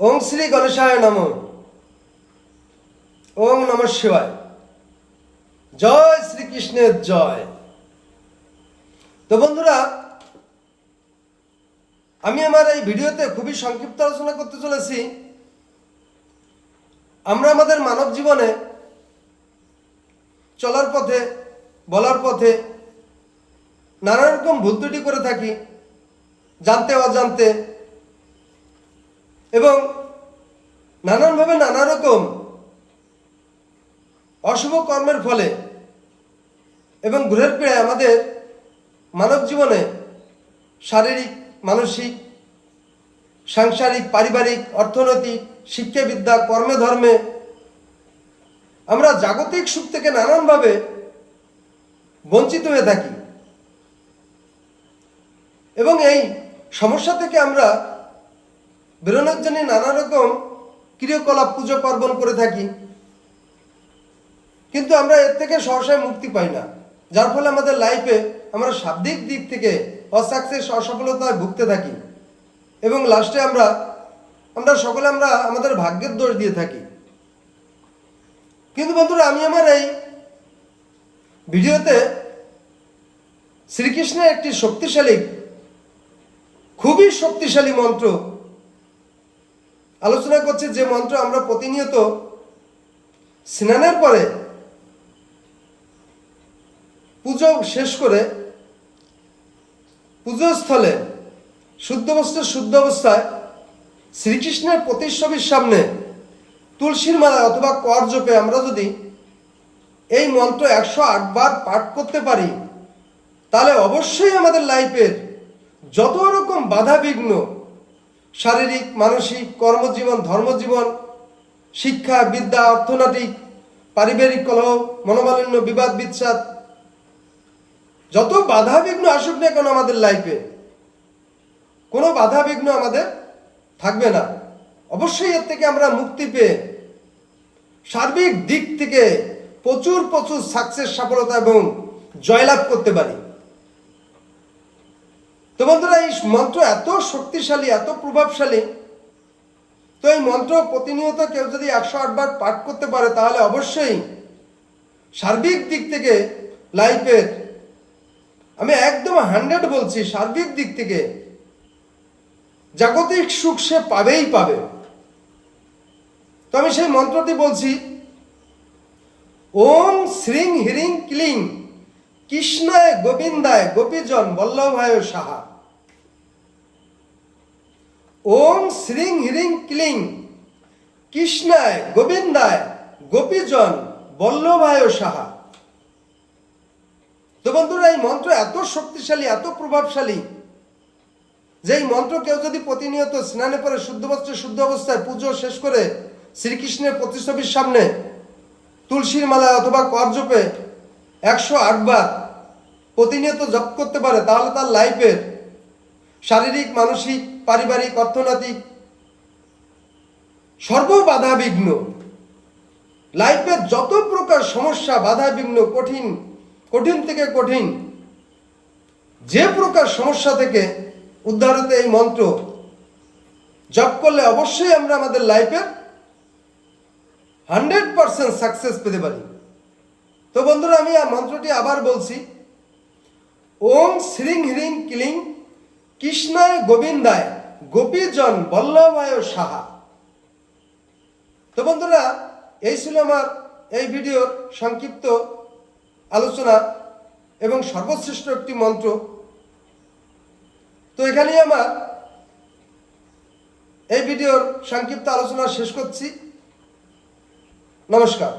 ওং শ্রী গণেশায় নম। ওং নম শিবায়। জয় শ্রীকৃষ্ণের জয়। তো বন্ধুরা, আমি আমার এই ভিডিওতে খুবই সংক্ষিপ্ত আলোচনা করতে চলেছি। আমরা আমাদের মানব জীবনে চলার পথে, বলার পথে নানা রকম ভুল ত্রুটি করে থাকি, জানতে, অজান্তে এবং নানানভাবে নানা রকম অশুভ কর্মের ফলে এবং ঘুরের পীড়ায় আমাদের মানব জীবনে শারীরিক, মানসিক, সাংসারিক, পারিবারিক, অর্থনৈতিক, শিক্ষাবিদ্যা কর্মে ধর্মে আমরা জাগতিক সুখ থেকে নানানভাবে বঞ্চিত হয়ে থাকি। এবং এই সমস্যা থেকে আমরা বেরোনোর জন্য নানা রকম ক্রিয়াকলাপ, পুজো পার্বণ করে থাকি। কিন্তু আমরা এর থেকে সহসায় মুক্তি পাই না। যার ফলে আমাদের লাইফে আমরা শাব্দিক দিক থেকে অসাকসেস, অসফলতায় ভুগতে থাকি। এবং লাস্টে আমরা আমরা সকলে আমরা আমাদের ভাগ্যের দোষ দিয়ে থাকি। কিন্তু বন্ধুরা, আমি আমার এই ভিডিওতে শ্রীকৃষ্ণের একটি শক্তিশালী, খুবই শক্তিশালী মন্ত্র আলোচনা করছে যে মন্ত্র আমরা প্রতিনিয়ত স্নানের পরে পুজো শেষ করে পুজোস্থলে শুদ্ধ বস্ত্র শুদ্ধ অবস্থায় শ্রীকৃষ্ণের প্রতিচ্ছবির সামনে তুলসীর মালা অথবা কর জপে আমরা যদি এই মন্ত্র একশো আটবার পাঠ করতে পারি, তাহলে অবশ্যই আমাদের লাইফের যত রকম বাধা বিঘ্ন শারীরিক, মানসিক, কর্মজীবন, ধর্মজীবন, শিক্ষা, বিদ্যা, অর্থনৈতিক, পারিবারিক কলহ, মনোমালিন্য, বিবাদ, বিচ্ছাদ, যত বাধা বিঘ্ন আসুক না কেন আমাদের লাইফে কোনো বাধা বিঘ্ন আমাদের থাকবে না। অবশ্যই এর থেকে আমরা মুক্তি পেয়ে, সার্বিক দিক থেকে প্রচুর প্রচুর সাকসেস সফলতা এবং জয়লাভ করতে পারি। তো বন্ধুরা, এই মন্ত্র এত শক্তিশালী, এত প্রভাবশালী। তো এই মন্ত্র প্রতিনিয়ত কেউ যদি একশো আটবার পাঠ করতে পারে, তাহলে অবশ্যই সার্বিক দিক থেকে লাইফের আমি একদম হান্ড্রেড বলছি, সার্বিক দিক থেকে জাগতিক সুখ সে পাবেই পাবে। তো আমি সেই মন্ত্রটি বলছি, ওম শ্রীং হিরিং ক্লিং। কৃষ্ণায় গোবিন্দায় গোপীজন বল্লভায় সাহা। ওম শ্রীং হিরিং ক্লিং। কৃষ্ণায় গোবিন্দায় গোপীজন বল্লভায় সাহা। তো বন্ধুরা, এই মন্ত্র এত শক্তিশালী, এত প্রভাবশালী যে এই মন্ত্র কেউ যদি প্রতিনিয়ত স্নানে পরে শুদ্ধ বস্ত্রে শুদ্ধ অবস্থায় পুজো শেষ করে শ্রীকৃষ্ণের প্রতিচ্ছবির সামনে তুলসীর মালায় অথবা করজপে একশো আটবার প্রতিনিয়ত জপ করতে পারে, তাহলে তার লাইফের শারীরিক, মানসিক, পারিবারিক, অর্থনৈতিক সর্ব বাধা বিঘ্ন লাইফের যত প্রকার সমস্যা বাধা বিঘ্ন কঠিন কঠিন থেকে কঠিন, যে প্রকার সমস্যা থেকে উদ্ধার হতে এই মন্ত্র, জপ করলে অবশ্যই আমরা আমাদের লাইফের হান্ড্রেড পারসেন্ট সাকসেস পেতে পারি। তো বন্ধুরা, আমি মন্ত্রটি আবার বলছি ওম শ্রীং হ্রিং ক্লিং কৃষ্ণায় গোবিন্দায় গোপীজন বল্লভায় সাহা। তো বন্ধুরা, এই ছিল আমার এই ভিডিওর সংক্ষিপ্ত আলোচনা এবং সর্বশ্রেষ্ঠ একটি মন্ত্র। তো এখানেই আমার এই ভিডিওর সংক্ষিপ্ত আলোচনা শেষ করছি। নমস্কার।